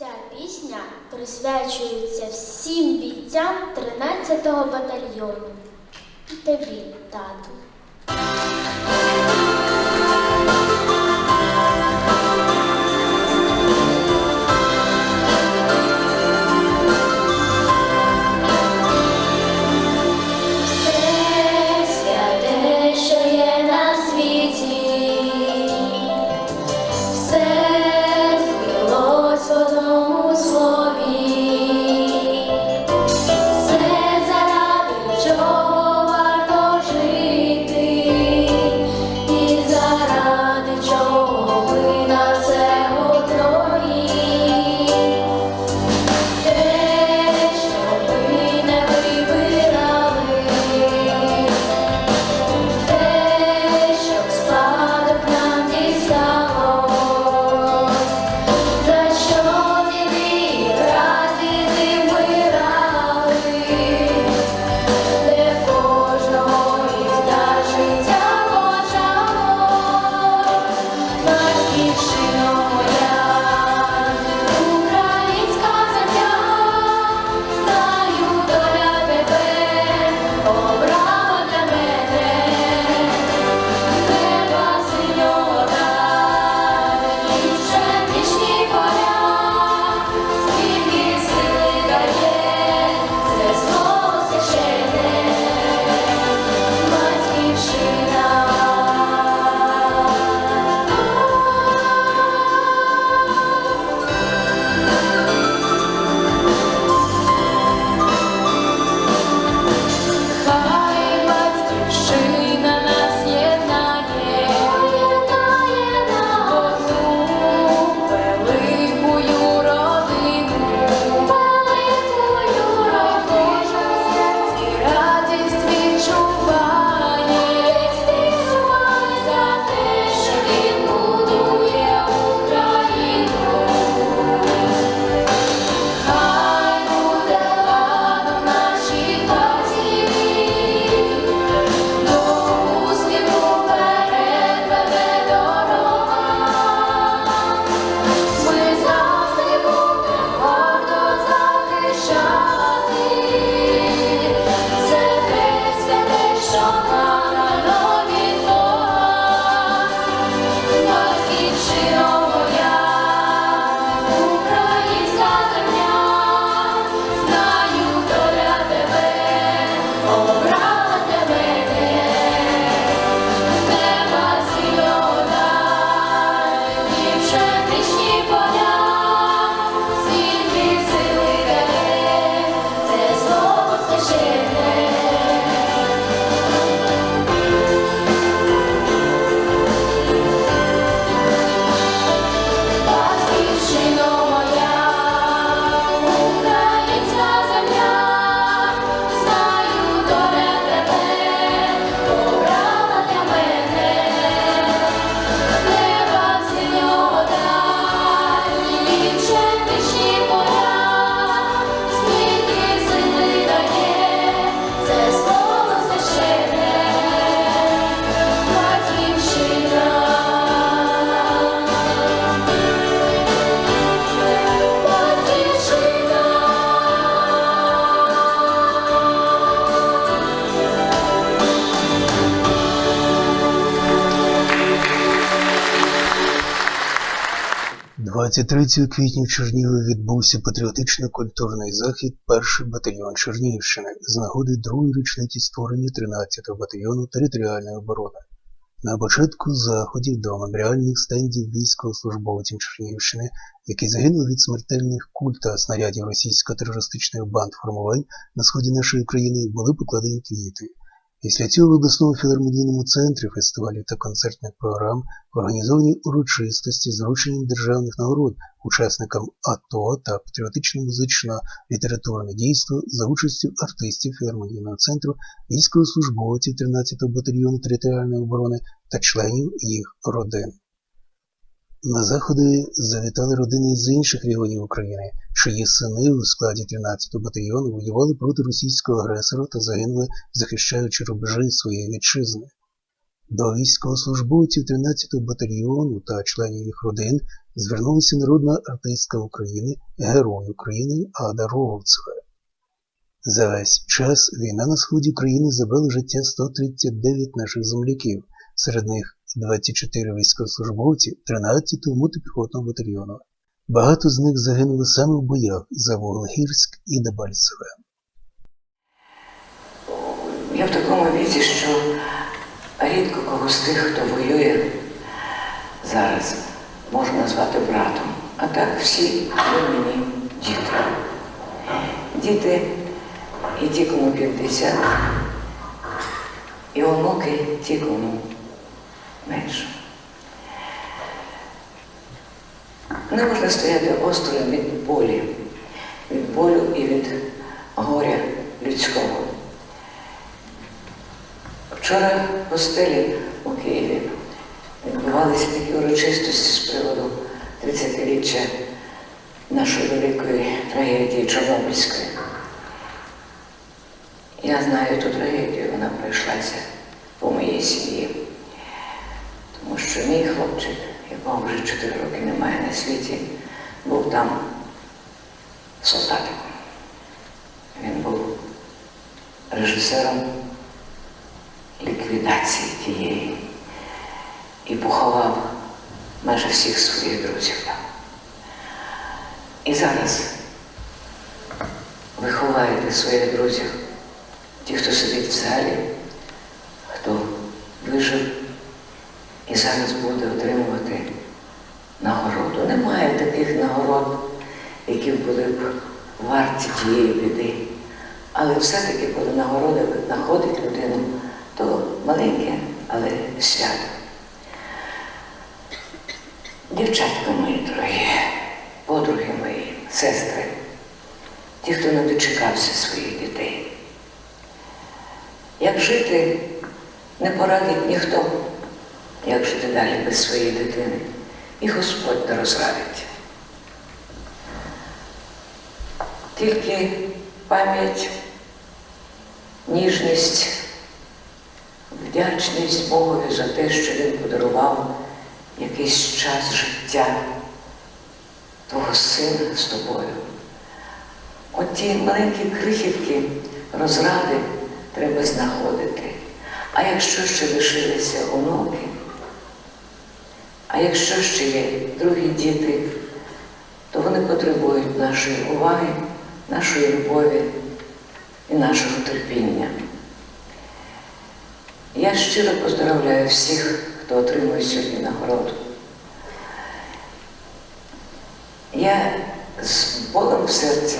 Ця пісня присвячується всім бійцям 13-го батальйону. І тобі, тату. 23 квітня в Чернігові відбувся патріотично-культурний захід «Перший батальйон Чернігівщини» з нагоди другої річниці створення 13-го батальйону територіальної оборони. На початку заходів до меморіальних стендів військовослужбовців Чернігівщини, які загинули від смертельних куль та снарядів російсько-терористичних банд формувань на сході нашої країни, були покладені квіти. Після цього в обласному філармонійному центрі фестивалів та концертних програм організовані урочистості з врученням державних нагород учасникам АТО та патріотично-музично-літературне дійство за участю артистів філармонійного центру, військовослужбовців 13-го батальйону територіальної оборони та членів їх родин. На заходи завітали родини з інших регіонів України, чиї сини у складі 13-го батальйону воювали проти російського агресора та загинули, захищаючи рубежі своєї вітчизни. До військовослужбовців 13-го батальйону та членів їх родин звернулася народна артистка України, герой України Ада Роговцева. За весь час війна на сході країни забрала життя 139 наших земляків, серед них 24 військовослужбовці 13-го мотопіхотного батальйону. Багато з них загинули саме в боях за Вуглегірськ і Дебальцеве. Я в такому віці, що рідко кого з тих, хто воює зараз, можу назвати братом. А так всі ви мені діти. Діти і ті, кому 50, і онуки ті, кому менше. Не можна стояти осторонь від болі, від болю і від горя людського. Вчора в гостелі у Києві відбувалися такі урочистості з приводу 30-річчя нашої великої трагедії Чорнобильської. Я знаю ту трагедію, вона пройшлася по моїй сім'ї. Що мій хлопчик, якого вже 4 роки немає на світі, був там солдатиком. Він був режисером ліквідації тієї і поховав майже всіх своїх друзів там. І зараз ви ховаєте своїх друзів, ті, хто сидить в залі, хто вижив і зараз буде отримувати нагороду. Немає таких нагород, які були б варті тієї біди. Але все-таки, коли нагорода знаходить людину, то маленьке, але свято. Дівчатка мої дорогі, подруги мої, сестри, ті, хто не дочекався своїх дітей. Як жити, не порадить ніхто, як жити далі без своєї дитини. І Господь не розрадить. Тільки пам'ять, ніжність, вдячність Богові за те, що Він подарував якийсь час життя твого сина з тобою. От ті маленькі крихітки розради треба знаходити. А якщо ще лишилися онуки, а якщо ще є другі діти, то вони потребують нашої уваги, нашої любові і нашого терпіння. Я щиро поздравляю всіх, хто отримує сьогодні нагороду. Я з болем в серці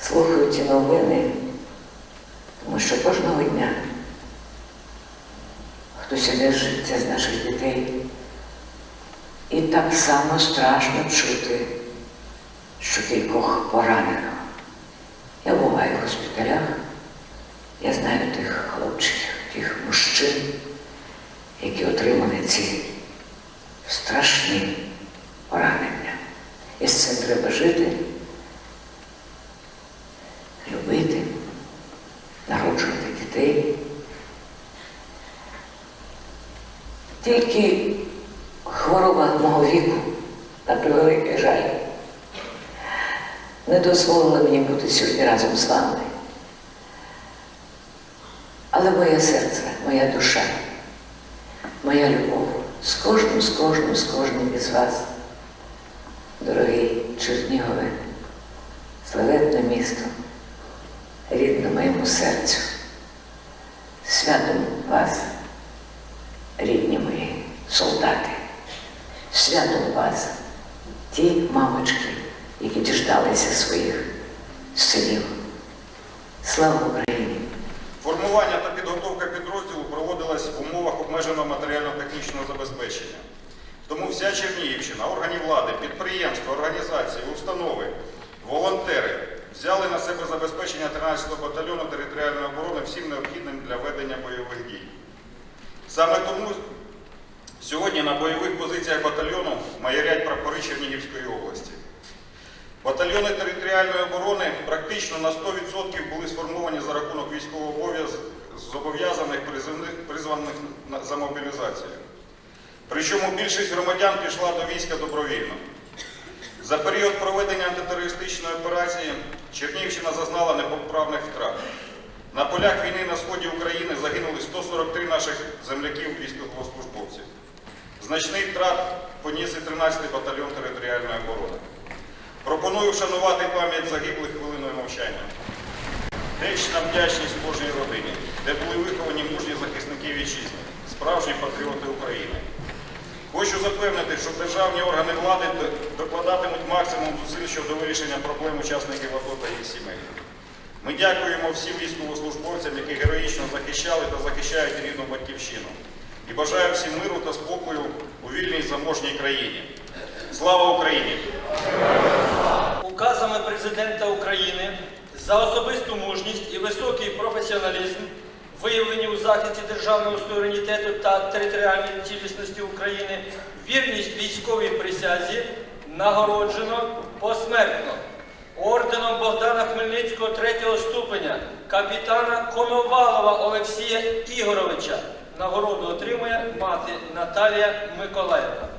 слухаю ті новини, тому що кожного дня хтось іде життя з наших дітей. І так само страшно чути, що кількох поранено. Я буваю в госпіталях, я знаю тих хлопчиків, тих мужчин, які отримали ці страшні поранення. І з цим треба жити, любити, народжувати дітей. Тільки хвороба мого віку, на превеликий жаль, дозволила мені бути сьогодні разом з вами. Але моє серце, моя душа, моя любов з кожним, з кожним, з кожним із вас, дорогий Чернігове, славетне місто, рідне моєму серцю, святом вас, рідні мої солдати, святом вас, ті мамочки, які діждалися своїх синів. Слава Україні! Формування та підготовка підрозділу проводилась в умовах обмеженого матеріально-технічного забезпечення. Тому вся Чернігівщина, органи влади, підприємства, організації, установи, волонтери взяли на себе забезпечення 13-го батальйону територіальної оборони всім необхідним для ведення бойових дій. Саме тому сьогодні на бойових позиціях батальйону маярять прапори Чернігівської області. Батальйони територіальної оборони практично на 100% були сформовані за рахунок військового обов'язку зобов'язаних призивних- призваних за мобілізацію. Причому більшість громадян пішла до війська добровільно. За період проведення антитерористичної операції Чернігівщина зазнала непоправних втрат. На полях війни на сході України загинули 143 наших земляків військовослужбовців. Значний втрат поніс і 13-й батальйон територіальної оборони. Пропоную вшанувати пам'ять загиблих хвилиною мовчання. Вічна вдячність кожній родині, де були виховані мужні захисники вітчизни, справжні патріоти України. Хочу запевнити, що державні органи влади докладатимуть максимум зусиль щодо вирішення проблем учасників АТО та їх сімей. Ми дякуємо всім військовослужбовцям, які героїчно захищали та захищають рідну батьківщину. І бажаю всім миру та спокою у вільній заможній країні. Слава Україні! Указами президента України за особисту мужність і високий професіоналізм, виявлені у захисті державного суверенітету та територіальної цілісності України, вірність військовій присязі нагороджено посмертно орденом Богдана Хмельницького третього ступеня капітана Коновалова Олексія Ігоровича. Нагороду отримує мати Наталія Миколаївна.